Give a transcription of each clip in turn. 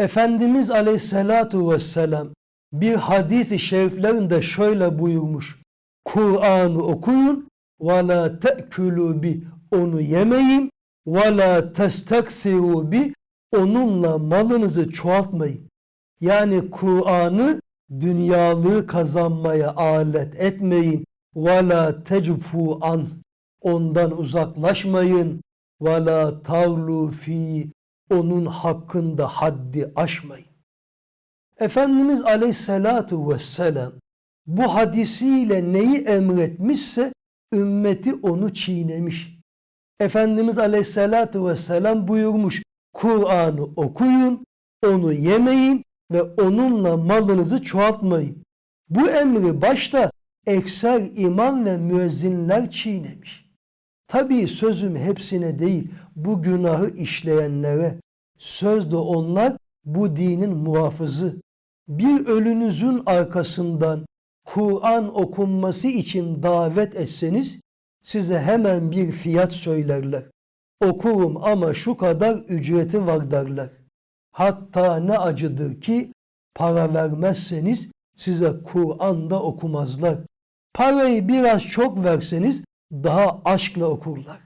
Efendimiz Aleyhisselatu Vesselam bir hadis-i şeriflerinde şöyle buyurmuş. Kur'an'ı okuyun ve la te'külü bi onu yemeyin ve la testeksiru bi onunla malınızı çoğaltmayın. Yani Kur'an'ı dünyalığı kazanmaya alet etmeyin. Ve la tecfu an ondan uzaklaşmayın. Ve la fi onun hakkında haddi aşmayın. Efendimiz Aleyhisselatu Vesselam bu hadisiyle neyi emretmişse ümmeti onu çiğnemiş. Efendimiz Aleyhisselatu Vesselam buyurmuş Kur'an'ı okuyun, onu yemeyin ve onunla malınızı çoğaltmayın. Bu emri başta ekser imam ve müezzinler çiğnemiş. Tabii sözüm hepsine değil, bu günahı işleyenlere. Sözde onlar bu dinin muhafızı. Bir ölünüzün arkasından Kur'an okunması için davet etseniz size hemen bir fiyat söylerler. Okurum ama şu kadar ücreti var derler. Hatta ne acıdır ki para vermezseniz size Kur'an'da okumazlar. Parayı biraz çok verseniz daha aşkla okurlar.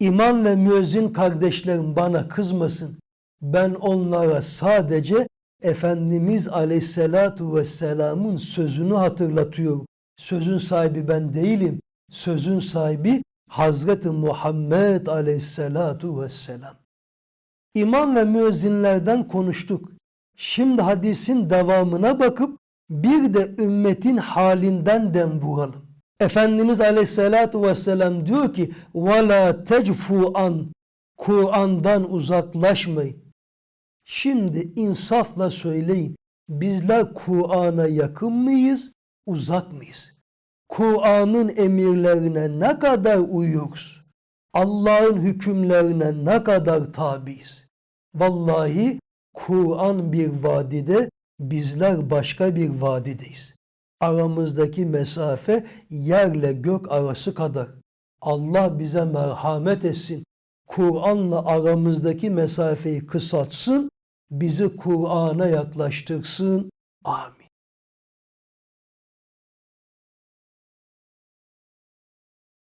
İmam ve müezzin kardeşlerim bana kızmasın. Ben onlara sadece Efendimiz Aleyhisselatu Vesselam'ın sözünü hatırlatıyorum. Sözün sahibi ben değilim. Sözün sahibi Hazreti Muhammed Aleyhisselatu Vesselam. İmam ve müezzinlerden konuştuk. Şimdi hadisin devamına bakıp bir de ümmetin halinden dem vuralım. Efendimiz Aleyhisselatü Vesselam diyor ki وَلَا تَجْفُوا an Kur'an'dan uzaklaşmayın. Şimdi insafla söyleyin. Bizler Kur'an'a yakın mıyız, uzak mıyız? Kur'an'ın emirlerine ne kadar uyuyoruz? Allah'ın hükümlerine ne kadar tabiiz? Vallahi Kur'an bir vadide, bizler başka bir vadideyiz. Aramızdaki mesafe yerle gök arası kadar. Allah bize merhamet etsin. Kur'an'la aramızdaki mesafeyi kısaltsın, bizi Kur'an'a yaklaştırsın. Amin.